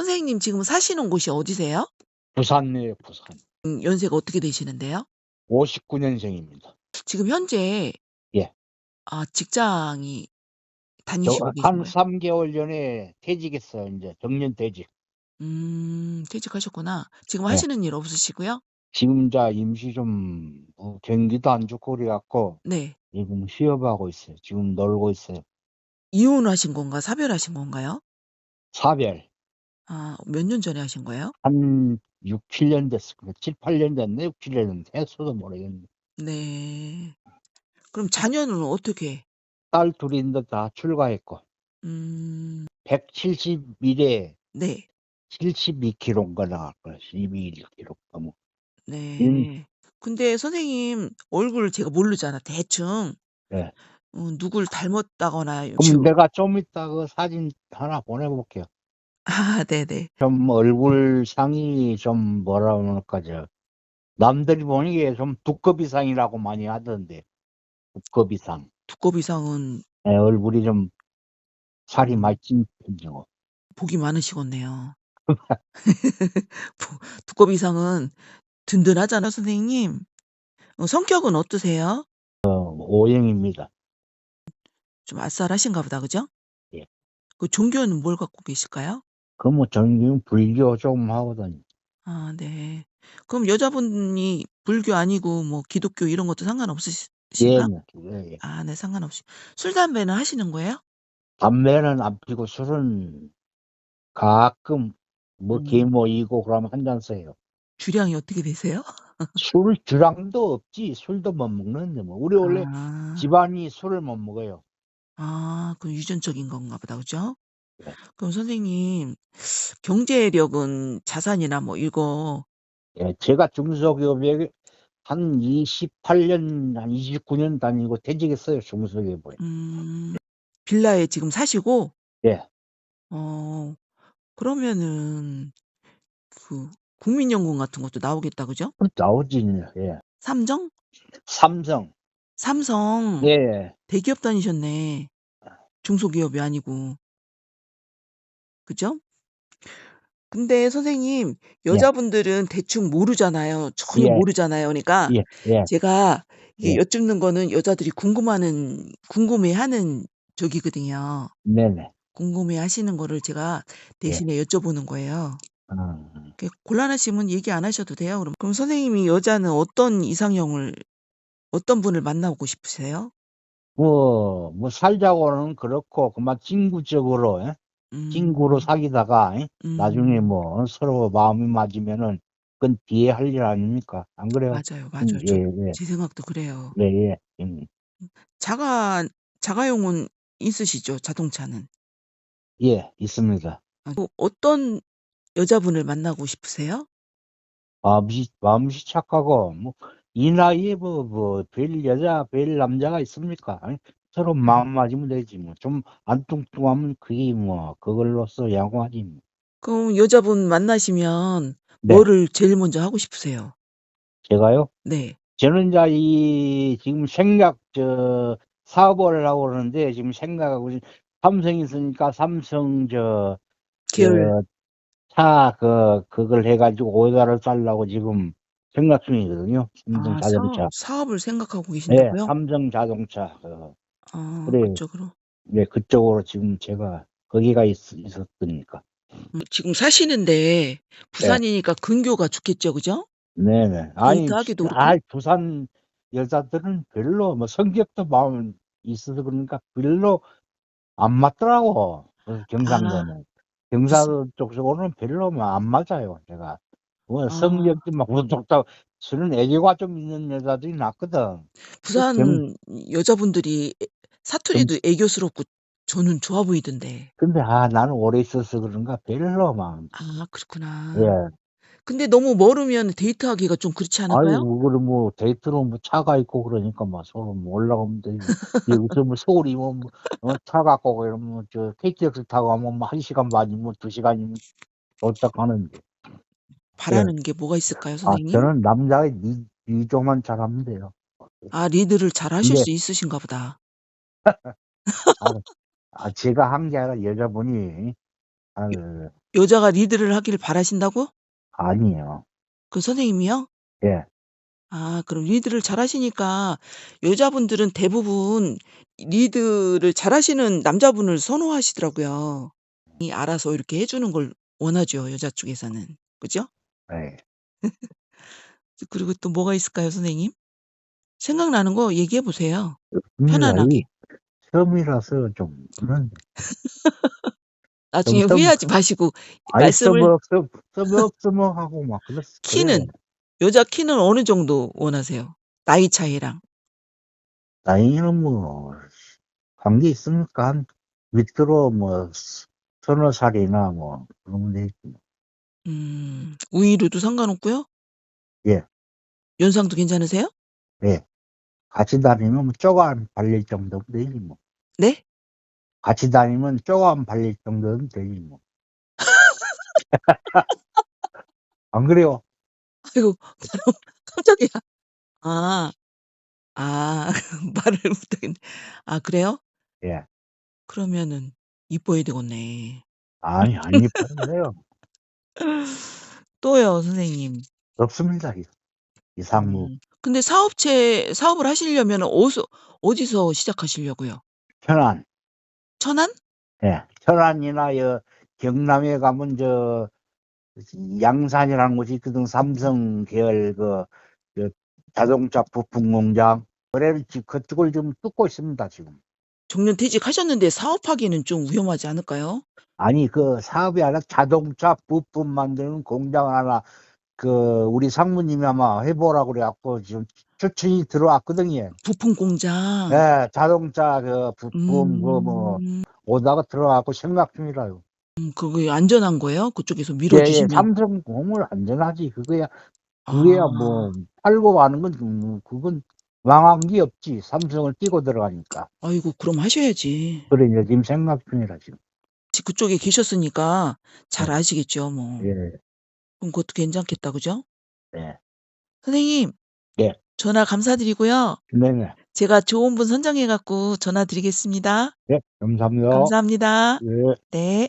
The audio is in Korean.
선생님 지금 사시는 곳이 어디세요? 부산이에요, 부산. 음, 연세가 어떻게 되시는데요? 59년생입니다. 지금 현재 예. 아, 직장이 저 다니시고 계신 한 거예요? 3개월 전에 퇴직했어요. 이제 정년 퇴직. 음, 퇴직하셨구나. 지금 네. 하시는 일 없으시고요? 지금 자 임시 좀 어, 경기도 안 좋고 그래갖고 네. 지금 취업하고 있어요. 지금 놀고 있어요. 이혼하신 건가 사별하신 건가요? 사별 아, 몇 년 전에 하신 거예요? 한 6, 7 년 됐을 거예요. 7, 8 년 됐네. 6, 7년 됐어도 모르겠네. 네. 그럼 자녀는 어떻게? 딸 있는데 다 출가했고 음, 171 에 네. 72kg인가 나갈 거예요. 12kg. 뭐. 네. 근데 선생님 얼굴 제가 모르잖아. 대충 네. 어, 누굴 닮았다거나 그럼 지금 내가 좀 이따 그 사진 하나 보내볼게요. 아, 네네. 좀 얼굴 상이 좀 뭐라 그럴까 저 남들이 보니까 좀 두꺼비상이라고 많이 하던데 두꺼비상 두꺼비상은 네, 얼굴이 좀 살이 많이 찐 편이고 복이 많으시겠네요. 부- 두꺼비상은 든든하잖아, 선생님. 어, 성격은 어떠세요? O형입니다. 좀 아싸라신가 보다, 그죠? 예. 그 종교는 뭘 갖고 계실까요? 그뭐 전기는 불교 조금 하거든요. 아, 네. 그럼 여자분이 불교 아니고 뭐 기독교 이런 것도 예, 상관없으신가? 예, 예. 아, 네, 상관없이. 술, 담배는 하시는 거예요? 담배는 안 피고 술은 가끔 뭐 음. 개모이고 그러면 한잔 써요. 주량이 어떻게 되세요? 술 주량도 없지 술도 못 먹는데 뭐 우리 원래 아, 집안이 술을 못 먹어요. 아, 그 유전적인 건가 보다, 그죠? 네. 그럼 선생님, 경제력은 자산이나 뭐 이거 예, 제가 중소기업에 한 28년, 한 29년 다니고 퇴직했어요, 중소기업에. 음, 빌라에 지금 사시고, 예, 어, 그러면은, 그, 국민연금 같은 것도 나오겠다, 그죠? 나오지, 예. 삼정? 삼성, 삼성, 예, 대기업 다니셨네. 중소기업이 아니고. 그죠? 근데 선생님, 여자분들은 대충 모르잖아요. 전혀 예. 모르잖아요. 그러니까 예, 예, 제가 이게 예. 여쭙는 거는 여자들이 궁금하는, 궁금해하는 쪽이거든요. 네네. 궁금해 하시는 거를 제가 대신에 여쭤보는 거예요. 아, 그 곤란하시면 얘기 안 하셔도 돼요. 그럼, 그럼 선생님이 여자는 어떤 이상형을, 어떤 분을 만나고 싶으세요? 뭐, 뭐, 살자고는 그렇고, 그만 친구적으로, 예? 음, 친구로 사귀다가, 예? 음, 나중에 뭐, 서로 마음이 맞으면은, 그건 뒤에 할 일 아닙니까? 안 그래요? 맞아요, 맞아요. 음, 저, 예, 예, 제 생각도 그래요. 예, 예. 음. 자가, 자가용은 있으시죠? 자동차는. 예, 있습니다. 아, 또 어떤 여자분을 만나고 싶으세요? 마음씨, 마음씨 착하고, 뭐, 이 나이에 뭐, 뭐, 별 여자, 별 남자가 있습니까? 아니, 서로 마음 맞으면 되지, 뭐. 좀 안 뚱뚱하면 그게 뭐, 그걸로써 양호하지, 뭐. 그럼 여자분 만나시면 네, 뭐를 제일 먼저 하고 싶으세요? 제가요? 네. 저는 이제 이, 지금 생각, 저, 사업을 하고 그러는데, 지금 생각하고, 있- 삼성이 있으니까 삼성, 저, 계열. 저, 차, 그, 그걸 해가지고 오다를 살라고 지금 생각 중이거든요. 삼성 아, 자동차. 사업, 사업을 생각하고 네, 계신다고요? 삼성 자동차. 그, 아, 그래, 그쪽으로. 네, 그쪽으로 지금 제가 거기가 있, 있었으니까. 음, 지금 사시는데 부산이니까 근교가 좋겠죠, 그죠? 네네. 아니, 데이트하기도 그렇고. 아, 부산 여자들은 별로, 뭐, 성격도 마음 있어서 그러니까 별로 안 맞더라고. 그 아, 경상도는. 경상도 쪽으로는 별로 뭐안 맞아요, 제가. 뭐, 아, 성격도 막 우뚝딱, 저는 애교가 좀 있는 여자들이 낫거든. 그 경, 부산 여자분들이 사투리도 애교스럽고 저는 좋아 보이던데. 근데, 아, 나는 오래 있어서 그런가 별로 막, 아, 그렇구나. 예. 근데 너무 멀으면 데이트하기가 좀 그렇지 않을까요? 아이고, 그래, 뭐, 데이트로 뭐 차가 있고 그러니까 뭐, 서로 뭐 올라가면 되지. 여기서 뭐 서울이 뭐, 뭐, 어, 차 갖고 그러면 저 KTX 타고 가면 뭐, 한 시간 반이면 두 시간이면 도착 하는데. 예. 바라는 게 뭐가 있을까요, 아, 선생님? 저는 남자의 니, 니조만 잘하면 돼요. 아, 리드를 잘 하실 근데, 수 있으신가 보다. 아, 아, 제가 한 게 아니라 여자분이 할, 여자가 리드를 하기를 바라신다고? 아니에요. 그 선생님이요? 예. 아, 그럼 리드를 잘하시니까 여자분들은 대부분 리드를 잘하시는 남자분을 선호하시더라고요. 이 알아서 이렇게 해 주는 걸 원하죠, 여자 쪽에서는. 그죠? 예. 그리고 또 뭐가 있을까요, 선생님? 생각나는 거 얘기해 보세요. 없습니다. 편안하게. 이 처음이라서 좀, 그런, 나중에 좀 좀- 후회하지 마시고 아이, 말씀을 써먹, 써먹, 하고 막, 그랬, 키는 여자 키는 어느 정도 원하세요? 나이 차이랑. 나이는 뭐, 관계 있습니까? 한, 밑으로 뭐, 서너 살이나 뭐, 그러면 되지. 뭐. 음, 우위로도 상관없고요. 예. 연상도 괜찮으세요? 같이 다니면 뭐 쪼간 발릴 정도면 되지 뭐. 네? 같이 다니면 쪼간 발릴 정도는 되지 뭐. 안 그래요? 아이고, 깜짝이야. 아, 아, 말을 못하겠네. 아, 그래요? 예. 그러면은 이뻐야 되겠네. 아니, 안 이뻐요. 또요, 선생님. 없습니다. 이- 이상무. 음, 근데 사업체, 사업을 하시려면 어디서, 어디서 시작하시려고요? 천안. 천안? 예. 천안이나 여, 경남에 가면 저, 양산이라는 곳이 있거든. 삼성 계열 그, 그 자동차 부품 공장. 거래를 지- 그쪽을 좀 뚫고 있습니다, 지금. 정년 퇴직하셨는데 사업하기는 좀 위험하지 않을까요? 아니, 그 사업이 아니라 자동차 부품 만드는 공장 하나, 그, 우리 상무님이 아마 해보라고 그래갖고 지금 추천이 들어왔거든요. 부품 공장. 예, 자동차 그 부품, 음, 그 뭐, 오다가 들어가고 생각 중이라요. 음, 그거 안전한 거예요? 그쪽에서 예, 예, 밀어주시면. 삼성 공을 안전하지. 그거야, 그게야 아, 뭐, 팔고 하는 건, 좀, 그건 망한 게 없지. 삼성을 끼고 들어가니까. 아이고, 그럼 하셔야지. 그래, 이제 지금 생각 중이라, 지금. 그쪽에 계셨으니까 잘 네. 아시겠죠, 뭐. 예, 그럼 그것도 괜찮겠다, 그죠? 예. 선생님. 예. 전화 감사드리고요. 네네. 제가 좋은 분 선정해 갖고 전화 드리겠습니다. 예, 감사합니다. 감사합니다. 예. 네.